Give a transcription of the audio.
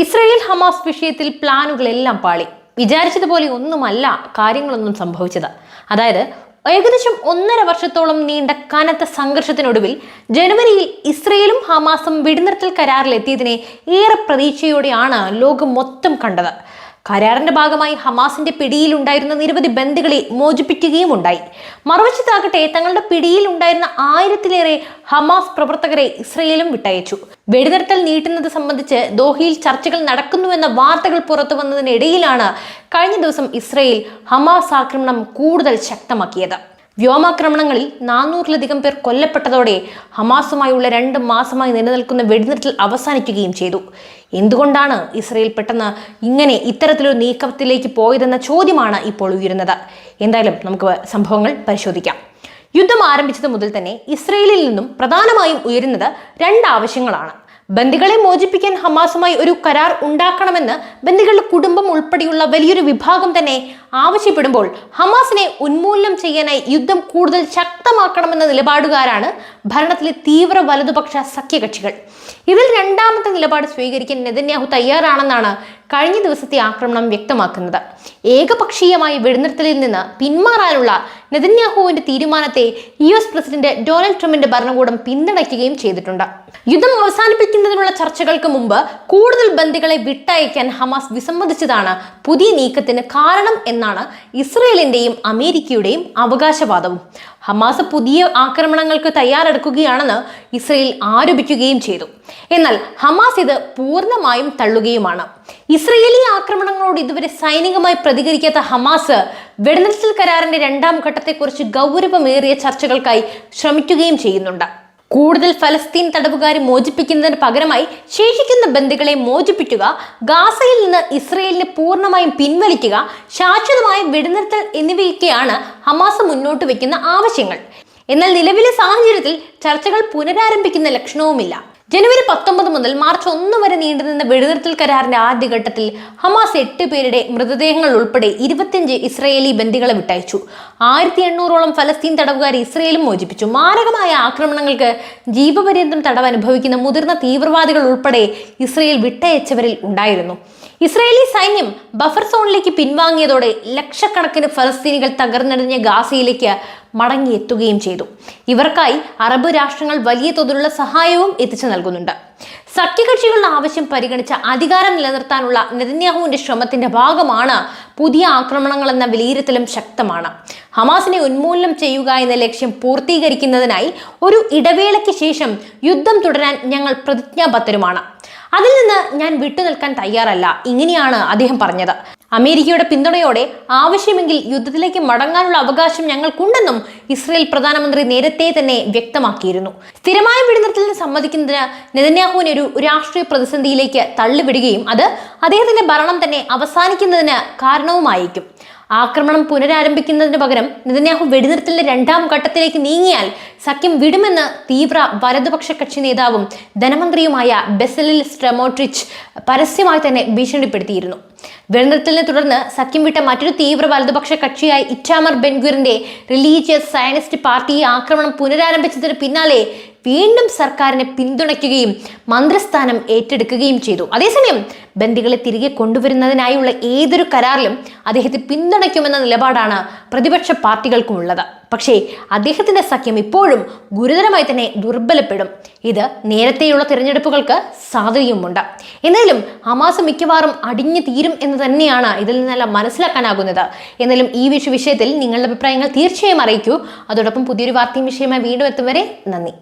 Israel Hamas വിഷയത്തിൽ പ്ലാനുകളെല്ലാം പാളി. വിചാരിച്ചതുപോലെ ഒന്നുമല്ല കാര്യങ്ങളൊന്നും സംഭവിച്ചത്. അതായത് ഏകദേശം ഒന്നര വർഷത്തോളം നീണ്ട കനത്ത സംഘർഷത്തിനൊടുവിൽ ജനുവരിയിൽ ഇസ്രയേലും ഹമാസും വെടിനിർത്തൽ കരാറിലെത്തിയതിനെ ഏറെ പ്രതീക്ഷയോടെയാണ് ലോകം മൊത്തം കണ്ടത്. കരാറിന്റെ ഭാഗമായി ഹമാസിന്റെ പിടിയിലുണ്ടായിരുന്ന നിരവധി ബന്ദികളെ മോചിപ്പിക്കുകയും ഉണ്ടായി. മറുവശത്താകട്ടെ തങ്ങളുടെ പിടിയിലുണ്ടായിരുന്ന ആയിരത്തിലേറെ ഹമാസ് പ്രവർത്തകരെ ഇസ്രയേലും വിട്ടയച്ചു. വെടിനിർത്തൽ നീട്ടുന്നത് സംബന്ധിച്ച് ദോഹയിൽ ചർച്ചകൾ നടക്കുന്നുവെന്ന വാർത്തകൾ പുറത്തു വന്നതിനിടയിലാണ് കഴിഞ്ഞ ദിവസം ഇസ്രയേൽ ഹമാസ് ആക്രമണം കൂടുതൽ ശക്തമാക്കിയത്. വ്യോമാക്രമണങ്ങളിൽ നാനൂറിലധികം പേർ കൊല്ലപ്പെട്ടതോടെ ഹമാസുമായുള്ള രണ്ട് മാസമായി നിലനിൽക്കുന്ന വെടിനിർത്തൽ അവസാനിക്കുകയും ചെയ്തു. എന്തുകൊണ്ടാണ് ഇസ്രയേൽ പെട്ടെന്ന് ഇങ്ങനെ ഇത്തരത്തിലൊരു നീക്കത്തിലേക്ക് പോയതെന്ന ചോദ്യമാണ് ഇപ്പോൾ ഉയരുന്നത്. എന്തായാലും നമുക്ക് സംഭവങ്ങൾ പരിശോധിക്കാം. യുദ്ധം ആരംഭിച്ചത് മുതൽ തന്നെ ഇസ്രയേലിൽ നിന്നും പ്രധാനമായും ഉയരുന്നത് രണ്ട് ആവശ്യങ്ങളാണ്. ബന്ദികളെ മോചിപ്പിക്കാൻ ഹമാസുമായി ഒരു കരാർ ഉണ്ടാക്കണമെന്ന് ബന്ദികളുടെ കുടുംബം ഉൾപ്പെടെയുള്ള വലിയൊരു വിഭാഗം തന്നെ ആവശ്യപ്പെടുമ്പോൾ ഹമാസിനെ ഉന്മൂലനം ചെയ്യാനായി യുദ്ധം കൂടുതൽ ശക്തമാക്കണമെന്ന നിലപാടുകാരാണ് ഭരണത്തിലെ തീവ്ര വലതുപക്ഷ സഖ്യകക്ഷികൾ. ഇതിൽ രണ്ടാമത്തെ നിലപാട് സ്വീകരിക്കാൻ നെതന്യാഹു തയ്യാറാണെന്നാണ് കഴിഞ്ഞ ദിവസത്തെ ആക്രമണം വ്യക്തമാക്കുന്നത്. ഏകപക്ഷീയമായ വെടിനിർത്തലിൽ നിന്ന് പിന്മാറാനുള്ള നെതന്യാഹുവിന്റെ തീരുമാനത്തെ യു എസ് പ്രസിഡന്റ് ഡൊണാൾഡ് ട്രംപിന്റെ ഭരണകൂടം പിന്തുണയ്ക്കുകയും ചെയ്തിട്ടുണ്ട്. യുദ്ധം അവസാനിപ്പിക്കുന്നതിനുള്ള ചർച്ചകൾക്ക് മുമ്പ് കൂടുതൽ ബന്ദികളെ വിട്ടയക്കാൻ ഹമാസ് വിസമ്മതിച്ചതാണ് പുതിയ നീക്കത്തിന് കാരണം എന്നാണ് ഇസ്രയേലിന്റെയും അമേരിക്കയുടെയും അവകാശവാദവും. ഹമാസ് പുതിയ ആക്രമണങ്ങൾക്ക് തയ്യാറെടുക്കുകയാണെന്ന് ഇസ്രയേൽ ആരോപിക്കുകയും ചെയ്തു. എന്നാൽ ഹമാസ് ഇത് പൂർണമായും തള്ളുകയുമാണ്. ഇസ്രയേലി ആക്രമണങ്ങളോട് ഇതുവരെ സൈനികമായി പ്രതികരിക്കാത്ത ഹമാസ് വെടിനിർത്തൽ കരാറിന്റെ രണ്ടാം ഘട്ടത്തെക്കുറിച്ച് ഗൗരവമേറിയ ചർച്ചകൾക്കായി ശ്രമിക്കുകയും ചെയ്യുന്നുണ്ട്. കൂടുതൽ ഫലസ്തീൻ തടവുകാരെ മോചിപ്പിക്കുന്നതിന് പകരമായി ശേഷിക്കുന്ന ബന്ദികളെ മോചിപ്പിക്കുക ഗാസയിൽ നിന്ന് ഇസ്രയേലിനെ പൂർണമായും പിൻവലിക്കുക ശാശ്വതമായ വെടിനിർത്തൽ എന്നിവയൊക്കെയാണ് ഹമാസ് മുന്നോട്ട് വയ്ക്കുന്ന ആവശ്യങ്ങൾ. എന്നാൽ നിലവിലെ സാഹചര്യത്തിൽ ചർച്ചകൾ പുനരാരംഭിക്കുന്ന ലക്ഷണവുമില്ല. ജനുവരി പത്തൊമ്പത് മുതൽ മാർച്ച് ഒന്ന് വരെ നീണ്ടുനിന്ന വെടിനിർത്തൽ കരാറിന്റെ ആദ്യഘട്ടത്തിൽ ഹമാസ് എട്ട് പേരുടെ മൃതദേഹങ്ങൾ ഉൾപ്പെടെ ഇരുപത്തിയഞ്ച് ഇസ്രയേലി ബന്ദികളെ വിട്ടയച്ചു. ആയിരത്തി എണ്ണൂറോളം ഫലസ്തീൻ തടവുകാരെ ഇസ്രയേലും മോചിപ്പിച്ചു. മാരകമായ ആക്രമണങ്ങൾക്ക് ജീവപര്യന്തം തടവ് അനുഭവിക്കുന്ന മുതിർന്ന തീവ്രവാദികൾ ഉൾപ്പെടെ ഇസ്രയേൽ വിട്ടയച്ചവരിൽ ഉണ്ടായിരുന്നു. ഇസ്രയേലി സൈന്യം ബഫർ സോണിലേക്ക് പിൻവാങ്ങിയതോടെ ലക്ഷക്കണക്കിന് ഫലസ്തീനികൾ തകർന്നടിഞ്ഞ ഗാസയിലേക്ക് മടങ്ങിയെത്തുകയും ചെയ്തു. ഇവർക്കായി അറബ് രാഷ്ട്രങ്ങൾ വലിയ തോതിലുള്ള സഹായവും എത്തിച്ചു നൽകുന്നുണ്ട്. സഖ്യകക്ഷികളുടെ ആവശ്യം പരിഗണിച്ച അധികാരം നിലനിർത്താനുള്ള നെതന്യാഹുവിന്റെ ശ്രമത്തിന്റെ ഭാഗമാണ് പുതിയ ആക്രമണങ്ങൾ എന്ന വിലയിരുത്തലും ശക്തമാണ്. ഹമാസിനെ ഉന്മൂലനം ചെയ്യുക എന്ന ലക്ഷ്യം പൂർത്തീകരിക്കുന്നതിനായി ഒരു ഇടവേളയ്ക്ക് ശേഷം യുദ്ധം തുടരാൻ ഞങ്ങൾ പ്രതിജ്ഞാബദ്ധരുമാണ്. അതിൽ നിന്ന് ഞാൻ വിട്ടുനിൽക്കാൻ തയ്യാറല്ല ഇങ്ങനെയാണ് അദ്ദേഹം പറഞ്ഞത്. അമേരിക്കയുടെ പിന്തുണയോടെ ആവശ്യമെങ്കിൽ യുദ്ധത്തിലേക്ക് മടങ്ങാനുള്ള അവകാശം ഞങ്ങൾക്കുണ്ടെന്നും ഇസ്രയേൽ പ്രധാനമന്ത്രി നേരത്തെ തന്നെ വ്യക്തമാക്കിയിരുന്നു. സ്ഥിരമായ വെടിനിർത്തലിന് സമ്മതിക്കുന്നതിന് നെതന്യാഹുവിനെ ഒരു രാഷ്ട്രീയ പ്രതിസന്ധിയിലേക്ക് തള്ളിവിടുകയും അത് അദ്ദേഹത്തിന്റെ ഭരണം തന്നെ അവസാനിക്കുന്നതിന് കാരണവുമായിരിക്കും ആക്രമണം പുനരാരംഭിക്കുന്നതിന് പകരം നെതന്യാഹു വെടിനിർത്തലിന്റെ രണ്ടാം ഘട്ടത്തിലേക്ക് നീങ്ങിയാൽ സഖ്യം വിടുമെന്ന് തീവ്ര വലതുപക്ഷ കക്ഷി നേതാവും ധനമന്ത്രിയുമായ ബെസലിൽ സ്ട്രമോട്രിച്ച് പരസ്യമായി തന്നെ ഭീഷണിപ്പെടുത്തിയിരുന്നു. വെടിനിർത്തലിനെ തുടർന്ന് സഖ്യം വിട്ട മറ്റൊരു തീവ്ര വലതുപക്ഷ കക്ഷിയായ ഇറ്റാമർ ബെൻഗുറിന്റെ റിലീജിയസ് സയനിസ്റ്റ് പാർട്ടി ആക്രമണം പുനരാരംഭിച്ചതിന് പിന്നാലെ വീണ്ടും സർക്കാരിനെ പിന്തുണയ്ക്കുകയും മന്ത്രിസ്ഥാനം ഏറ്റെടുക്കുകയും ചെയ്തു. അതേസമയം ബന്ദികളെ തിരികെ കൊണ്ടുവരുന്നതിനായുള്ള ഏതൊരു കരാറിലും അദ്ദേഹത്തെ പിന്തുണയ്ക്കുമെന്ന നിലപാടാണ് പ്രതിപക്ഷ പാർട്ടികൾക്കുമുള്ളത്. പക്ഷേ അദ്ദേഹത്തിന്റെ സഖ്യം ഇപ്പോഴും ഗുരുതരമായി തന്നെ ദുർബലപ്പെടും. ഇത് നേരത്തെയുള്ള തിരഞ്ഞെടുപ്പുകൾക്ക് സാധ്യതയുമുണ്ട്. എന്നാലും ഹമാസ് മിക്കവാറും അടിഞ്ഞു തീരും എന്ന് തന്നെയാണ് ഇതിൽ നിന്നെല്ലാം മനസ്സിലാക്കാനാകുന്നത്. എന്നാലും ഈ വിഷയത്തിൽ നിങ്ങളുടെ അഭിപ്രായങ്ങൾ തീർച്ചയായും അറിയിക്കൂ. അതോടൊപ്പം പുതിയൊരു വാർത്തയും വിഷയമായി വീണ്ടും എത്തും വരെ നന്ദി.